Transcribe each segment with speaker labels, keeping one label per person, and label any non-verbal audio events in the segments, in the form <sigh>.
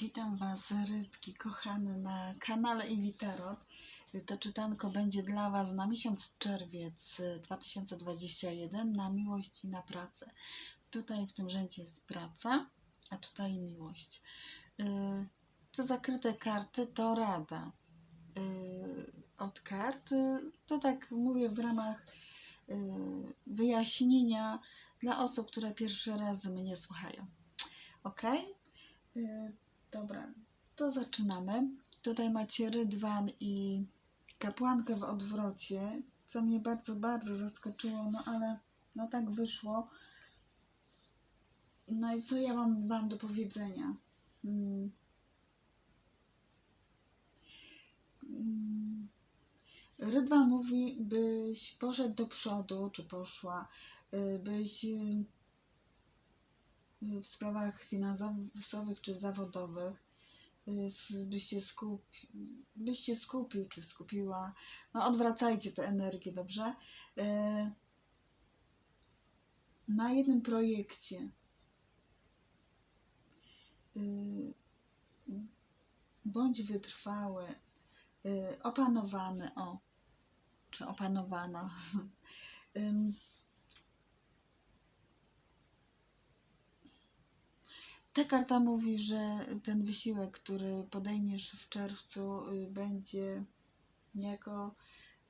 Speaker 1: Witam Was, rybki kochane, na kanale Iwitarot. To czytanko będzie dla Was na miesiąc czerwiec y, 2021 na miłość i na pracę. Tutaj w tym rzędzie jest praca, a tutaj miłość. Y, Te zakryte karty to rada y, od kart. Y, To tak mówię w ramach wyjaśnienia dla osób, które pierwszy raz mnie słuchają. Ok? Dobra, to zaczynamy. Tutaj macie rydwan i kapłankę w odwrocie, co mnie bardzo, bardzo zaskoczyło, no ale no tak wyszło. No i co ja mam wam do powiedzenia? Hmm. Mm. Rydwan mówi, byś poszedł do przodu, czy poszła, y, byś w sprawach finansowych czy zawodowych, y, byś się, byś się skupił czy skupiła. No, odwracajcie tę energię, dobrze? Y, Na jednym projekcie y, bądź wytrwały, opanowany, o, czy opanowana. <laughs> Ta karta mówi, że ten wysiłek, który podejmiesz w czerwcu, y, będzie niejako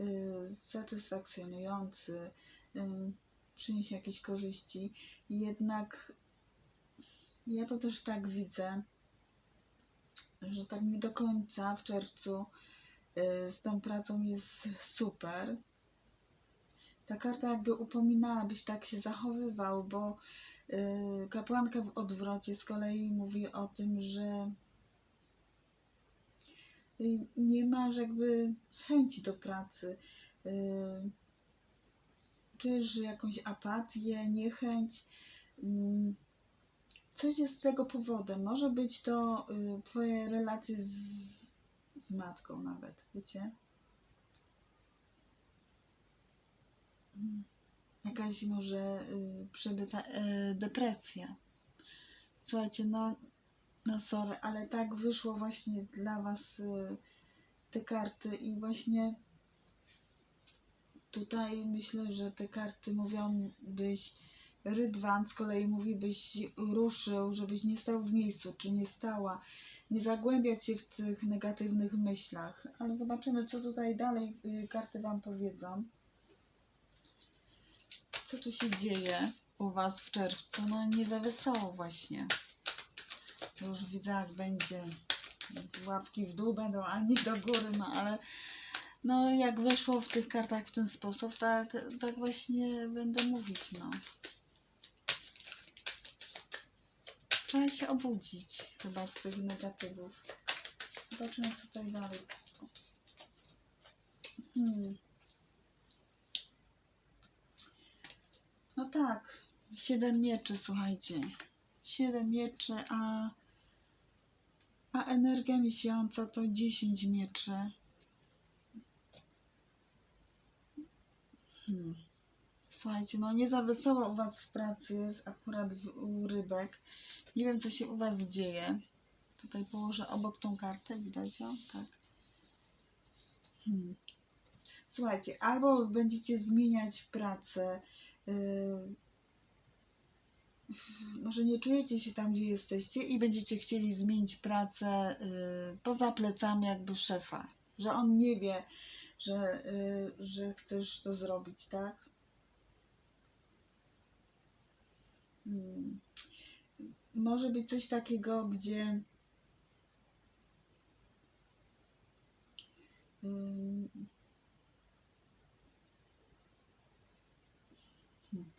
Speaker 1: y, satysfakcjonujący, y, przyniesie jakieś korzyści. Jednak ja to też tak widzę, że tak nie do końca w czerwcu z tą pracą jest super. Ta karta jakby upominała, byś tak się zachowywał, bo kapłanka w odwrocie z kolei mówi o tym, że y, nie masz jakby chęci do pracy. y, Czujesz jakąś apatię, niechęć. mm, Coś jest tego powodem. Może być to y, twoje relacje z, z matką nawet, wiecie? Jakaś może y, przebyta y, depresja. Słuchajcie, no, no sorry, ale tak wyszło właśnie dla was y, te karty i właśnie tutaj myślę, że te karty mówią, byś Rydwan z kolei mówi, byś ruszył, żebyś nie stał w miejscu, czy nie stała, nie zagłębiać się w tych negatywnych myślach. Ale zobaczymy, co tutaj dalej karty wam powiedzą. Co tu się dzieje u was w czerwcu? No nie za wesoło właśnie. Już widzę, jak będzie. Łapki w dół będą, ani do góry, no ale no jak weszło w tych kartach w ten sposób, tak, tak właśnie będę mówić, no. Trzeba się obudzić chyba z tych negatywów. Zobaczymy tutaj dalej. Hmm. No tak, siedem mieczy, słuchajcie. Siedem mieczy, a, a energia miesiąca to dziesięć mieczy. Hmm. Słuchajcie, no nie za wesoło u Was w pracy jest akurat w, u rybek. Nie wiem, co się u Was dzieje. Tutaj położę obok tą kartę, widać ją? Tak. Hmm. Słuchajcie, albo będziecie zmieniać pracę, może nie czujecie się tam, gdzie jesteście i będziecie chcieli zmienić pracę yy, poza plecami jakby szefa, że on nie wie, że, yy, że chcesz to zrobić, tak? Hmm. Może być coś takiego, gdzie ym, hmm,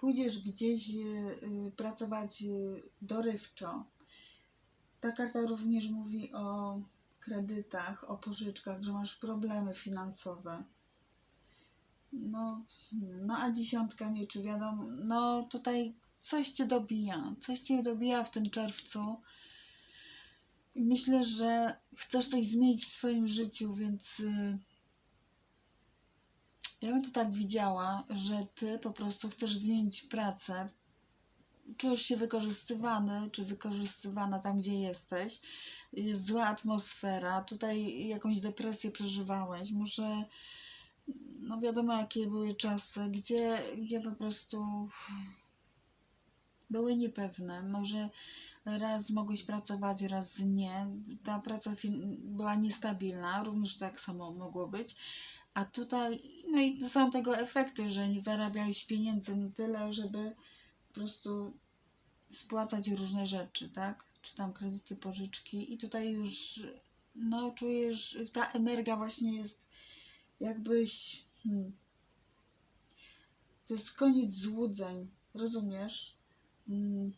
Speaker 1: pójdziesz gdzieś y, y, pracować y, dorywczo. Ta karta również mówi o kredytach, o pożyczkach, że masz problemy finansowe. No, no a dziesiątka mieczy, wiadomo, no tutaj coś cię dobija, coś cię dobija w tym czerwcu. Myślę, że chcesz coś zmienić w swoim życiu, więc ja bym to tak widziała, że ty po prostu chcesz zmienić pracę czujesz się wykorzystywany, czy wykorzystywana tam, gdzie jesteś. Jest zła atmosfera, tutaj jakąś depresję przeżywałeś, może no wiadomo jakie były czasy, gdzie, gdzie po prostu były niepewne. Może raz mogłeś pracować, raz nie. Ta praca była niestabilna, również tak samo mogło być. A tutaj, no i są tego efekty, że nie zarabiałeś pieniędzy na tyle, żeby po prostu spłacać różne rzeczy, tak? Czy tam kredyty, pożyczki. I tutaj już, no czujesz, ta energia właśnie jest jakbyś, hmm, to jest koniec złudzeń, rozumiesz? Mm.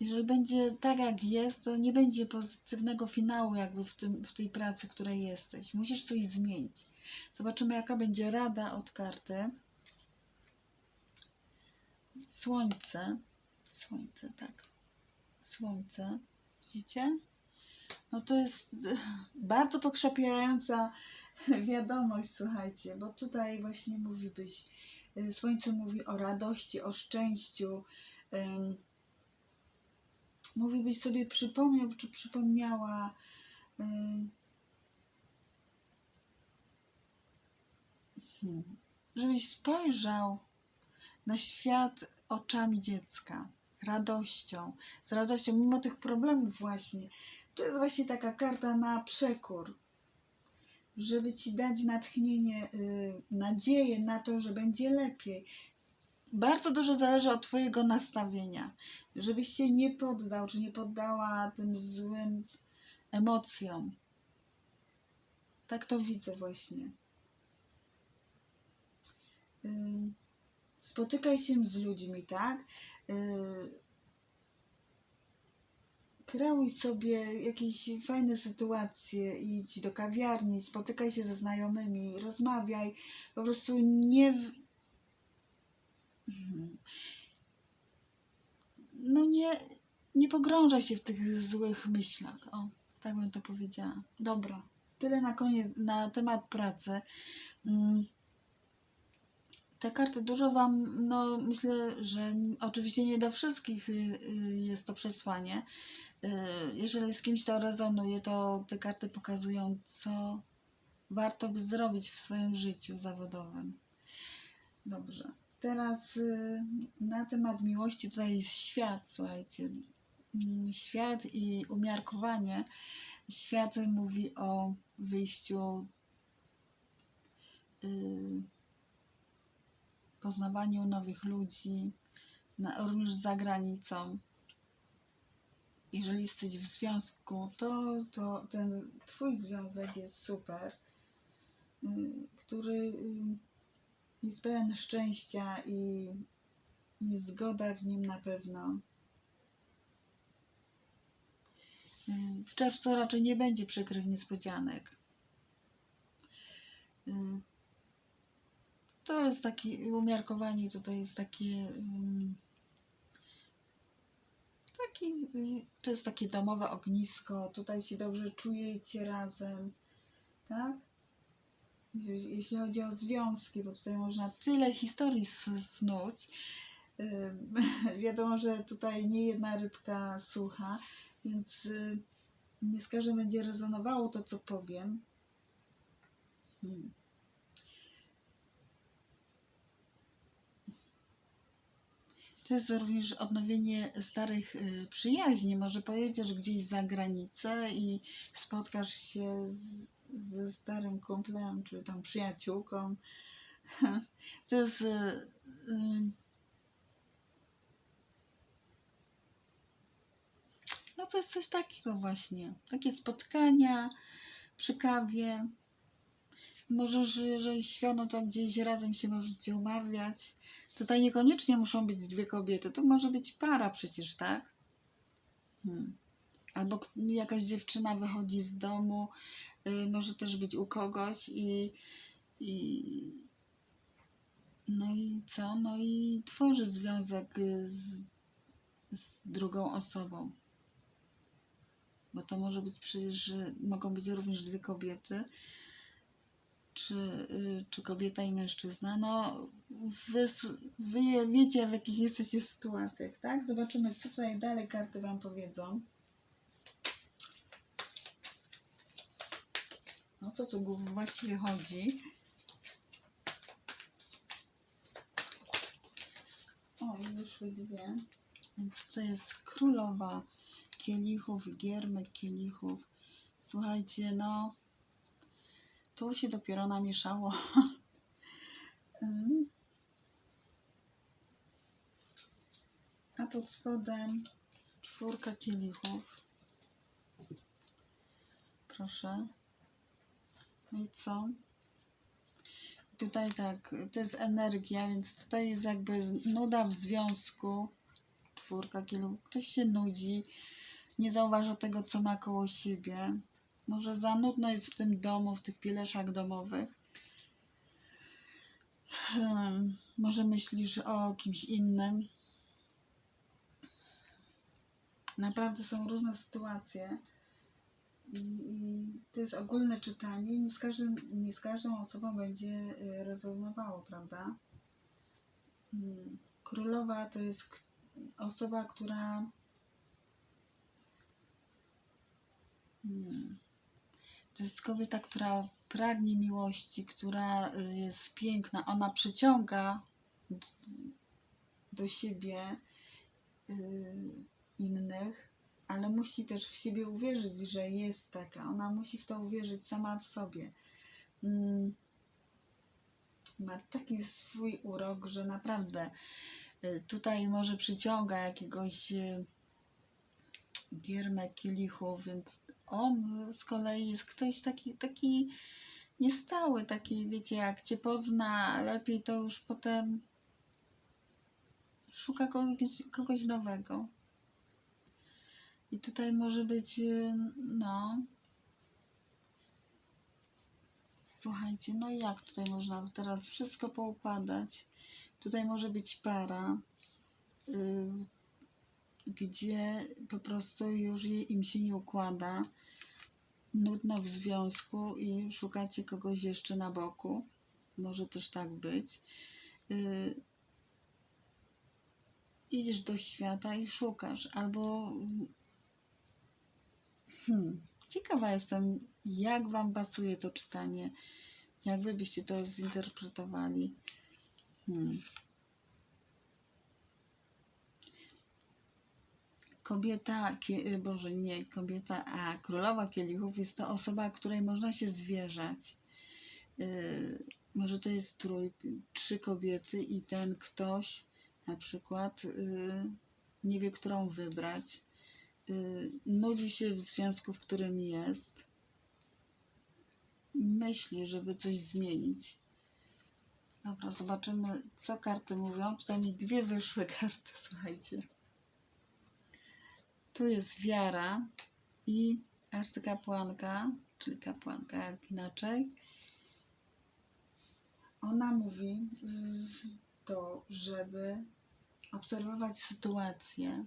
Speaker 1: Jeżeli będzie tak jak jest, to nie będzie pozytywnego finału jakby w, tym, w tej pracy, której jesteś. Musisz coś zmienić. Zobaczymy jaka będzie rada od karty. Słońce. Słońce, tak. Słońce. Widzicie? No to jest <laughs> bardzo pokrzepiająca <laughs> wiadomość, słuchajcie, bo tutaj właśnie mówi być, y, słońce mówi o radości, o szczęściu. Mówi byś sobie przypomniał, czy przypomniała ym, hmm, żebyś spojrzał na świat oczami dziecka, radością, z radością, mimo tych problemów właśnie. To jest właśnie taka karta na przekór, żeby ci dać natchnienie, y, nadzieję na to, że będzie lepiej. Bardzo dużo zależy od Twojego nastawienia, żebyś się nie poddał, czy nie poddała tym złym emocjom. Tak to widzę właśnie. Spotykaj się z ludźmi, tak? Kreuj sobie jakieś fajne sytuacje, idź do kawiarni, spotykaj się ze znajomymi, rozmawiaj. Po prostu nie. Mhm. No nie, nie pogrążaj się w tych złych myślach. O, tak bym to powiedziała. Dobra, tyle na koniec na temat pracy. Mm. Te karty dużo Wam, no myślę, że oczywiście nie do wszystkich y, y, jest to przesłanie. Y, Jeżeli z kimś to rezonuje, to te karty pokazują, co warto by zrobić w swoim życiu zawodowym. Dobrze. Teraz y, na temat miłości tutaj jest świat, słuchajcie. Mm, Świat i umiarkowanie. Świat mówi o wyjściu, y, poznawaniu nowych ludzi, również za granicą. Jeżeli jesteś w związku, to, to ten twój związek jest super, y, który jest pełen szczęścia i jest zgoda w nim na pewno. W czerwcu raczej nie będzie przykrych niespodzianek. To jest takie umiarkowanie, tutaj jest takie. ym, Taki, to jest takie domowe ognisko, tutaj się dobrze czujecie razem, tak? Jeśli chodzi o związki, bo tutaj można tyle historii snuć. <laughs> Wiadomo, że tutaj nie jedna rybka słucha, więc nie z każdym będzie rezonowało to, co powiem. Hmm. To jest również odnowienie starych y, przyjaźni. Może pojedziesz gdzieś za granicę i spotkasz się z, ze starym kumplem, czy tam przyjaciółką. <laughs> To jest. y, y, No to jest coś takiego właśnie. Takie spotkania przy kawie. Możesz, jeżeli świano, to gdzieś razem się możecie umawiać. Tutaj niekoniecznie muszą być dwie kobiety, to może być para przecież, tak? Hmm. Albo jakaś dziewczyna wychodzi z domu, może też być u kogoś i, i no i co? No i tworzy związek y, z, z drugą osobą. Bo to może być przecież, mogą być również dwie kobiety. czy, y, czy kobieta i mężczyzna. No, wy, wy wiecie, w jakich jesteście sytuacjach, tak? Zobaczymy, co tutaj dalej karty Wam powiedzą. No co tu właściwie chodzi? O, i wyszły dwie. Więc to jest królowa kielichów, giermek kielichów. Słuchajcie, no tu się dopiero namieszało. <laughs> Mm. A pod spodem czwórka kielichów. Proszę. I co? Tutaj tak, to jest energia, więc tutaj jest jakby nuda w związku. Czwórka kielichów. Ktoś się nudzi, nie zauważa tego, co ma koło siebie. Może za nudno jest w tym domu, w tych pieleszach domowych. Hmm, może myślisz o kimś innym. Naprawdę są różne sytuacje. I, i to jest ogólne czytanie. Nie z, każdym, nie z każdą osobą będzie y, rezonowało, prawda? Mm, Królowa to jest osoba, która. Hmm, to jest kobieta, która pragnie miłości, która y, jest piękna. Ona przyciąga do siebie y, innych, ale musi też w siebie uwierzyć, że jest taka. Ona musi w to uwierzyć sama w sobie. Mm, Ma taki swój urok, że naprawdę y, tutaj może przyciąga jakiegoś y, giermek kielichów, więc on z kolei jest ktoś taki, taki niestały, taki wiecie, jak cię pozna lepiej, to już potem szuka kogoś, kogoś nowego. I tutaj może być, y, no. Słuchajcie, no jak tutaj można teraz wszystko poukładać? Tutaj może być para, y, gdzie po prostu już jej, im się nie układa, nudno w związku i szukacie kogoś jeszcze na boku. Może też tak być. Y, idziesz do świata i szukasz, albo hmm, ciekawa jestem, jak Wam pasuje to czytanie, jak Wy byście to zinterpretowali. Hmm. Kobieta, kie, Boże nie, kobieta, a królowa kielichów jest to osoba, której można się zwierzać. Yy, może to jest trój, trzy kobiety i ten ktoś na przykład yy, nie wie, którą wybrać. Yy, nudzi się w związku, w którym jest. Myśli, żeby coś zmienić. Dobra, zobaczymy, co karty mówią. Przynajmniej dwie wyszły <laughs> karty, słuchajcie. Tu jest wiara i arcykapłanka, czyli kapłanka, jak inaczej. Ona mówi y, to, żeby obserwować sytuację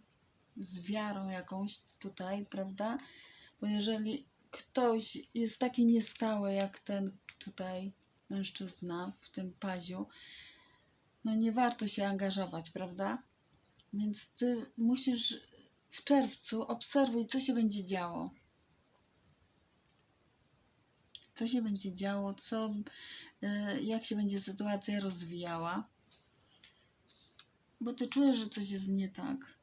Speaker 1: z wiarą jakąś tutaj, prawda? Bo jeżeli ktoś jest taki niestały jak ten tutaj mężczyzna w tym paziu, no nie warto się angażować, prawda? Więc ty musisz w czerwcu obserwuj, co się będzie działo. Co się będzie działo, co, y, jak się będzie sytuacja rozwijała. Bo ty czujesz, że coś jest nie tak.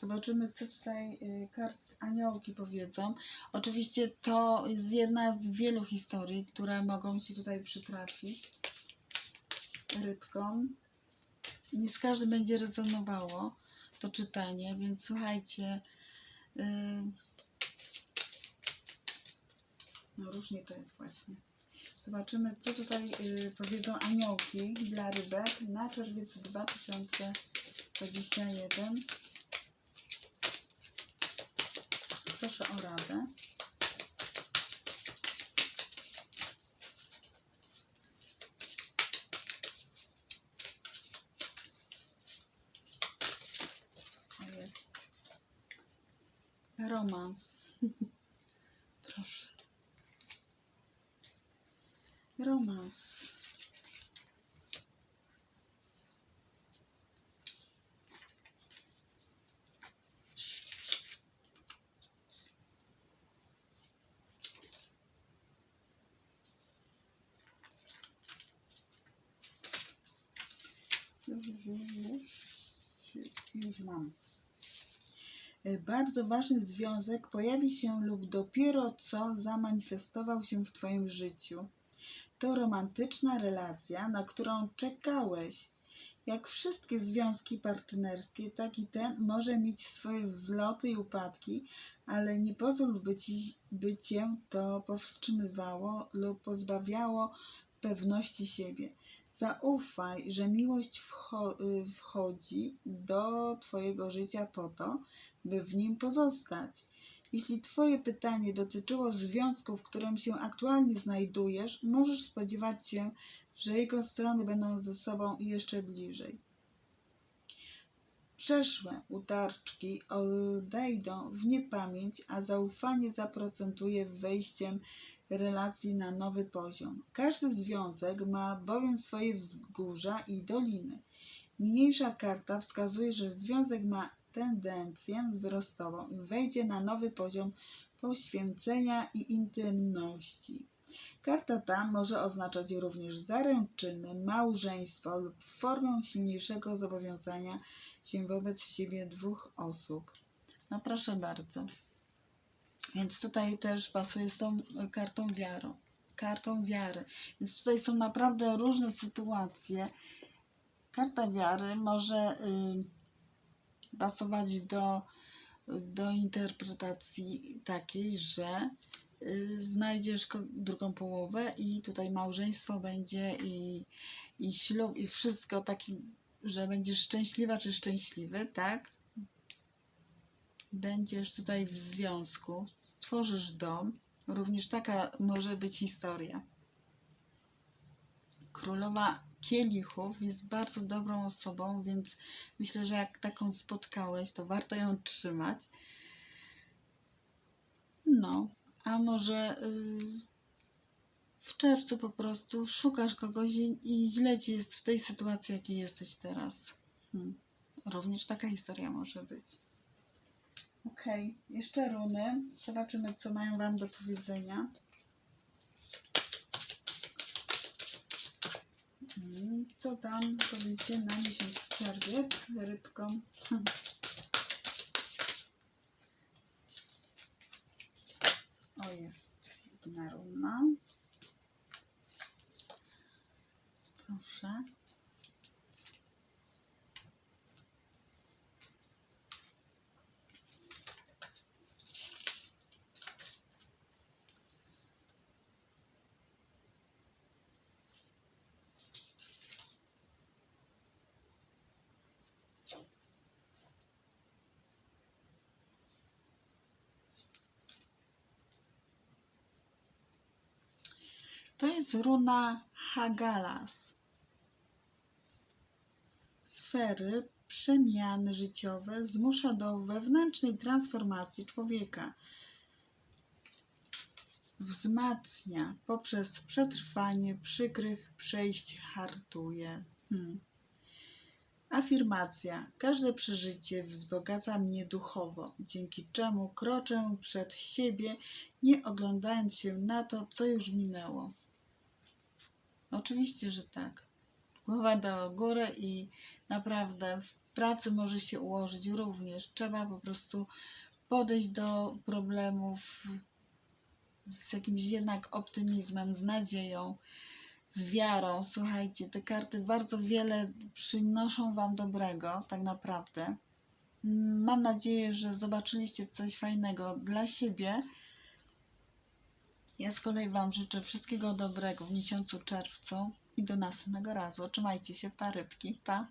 Speaker 1: Zobaczymy, co tutaj y, kart aniołki powiedzą. Oczywiście to jest jedna z wielu historii, które mogą ci tutaj przytrafić rybkom. Nie z każdym będzie rezonowało to czytanie, więc słuchajcie. y, No różnie to jest właśnie. Zobaczymy, co tutaj y, powiedzą aniołki dla rybek na czerwiec 2021. Proszę o radę. Jest romans. <laughs> Proszę. Romans. Już, już, już, mam. E, Bardzo ważny związek pojawi się lub dopiero co zamanifestował się w Twoim życiu. To romantyczna relacja, na którą czekałeś. Jak wszystkie związki partnerskie, tak i ten może mieć swoje wzloty i upadki, ale nie pozwól, by, ci, by cię to powstrzymywało lub pozbawiało pewności siebie. Zaufaj, że miłość wcho- wchodzi do Twojego życia po to, by w nim pozostać. Jeśli Twoje pytanie dotyczyło związku, w którym się aktualnie znajdujesz, możesz spodziewać się, że jego strony będą ze sobą jeszcze bliżej. Przeszłe utarczki odejdą w niepamięć, a zaufanie zaprocentuje wejściem relacji na nowy poziom. Każdy związek ma bowiem swoje wzgórza i doliny. Niniejsza karta wskazuje, że związek ma tendencję wzrostową i wejdzie na nowy poziom poświęcenia i intymności. Karta ta może oznaczać również zaręczyny, małżeństwo lub formę silniejszego zobowiązania się wobec siebie dwóch osób. No proszę bardzo. Więc tutaj też pasuje z tą kartą wiarą. Kartą wiary. Więc tutaj są naprawdę różne sytuacje. Karta wiary może y, pasować do, do interpretacji takiej, że y, znajdziesz drugą połowę i tutaj małżeństwo będzie i, i ślub i wszystko taki, że będziesz szczęśliwa czy szczęśliwy, tak? Będziesz tutaj w związku, stworzysz dom. Również taka może być historia. Królowa Kielichów jest bardzo dobrą osobą, więc myślę, że jak taką spotkałeś, to warto ją trzymać. No, a może y, w czerwcu po prostu szukasz kogoś i, źle ci jest w tej sytuacji, jakiej jesteś teraz. Hmm. Również taka historia może być. Okej, jeszcze runy. Zobaczymy, co mają Wam do powiedzenia. Mm, Co tam powiecie na miesiąc czerwiec rybką? O, jest jedna runa. Proszę. To jest runa Hagalas. Sfery przemiany życiowe zmusza do wewnętrznej transformacji człowieka. Wzmacnia poprzez przetrwanie przykrych przejść hartuje. Hmm. Afirmacja. Każde przeżycie wzbogaca mnie duchowo, dzięki czemu kroczę przed siebie, nie oglądając się na to, co już minęło. Oczywiście, że tak. Głowa do góry i naprawdę w pracy może się ułożyć również. Trzeba po prostu podejść do problemów z jakimś jednak optymizmem, z nadzieją, z wiarą. Słuchajcie, te karty bardzo wiele przynoszą Wam dobrego, tak naprawdę. Mam nadzieję, że zobaczyliście coś fajnego dla siebie. Ja z kolei Wam życzę wszystkiego dobrego w miesiącu czerwcu i do następnego razu. Trzymajcie się, pa rybki, pa!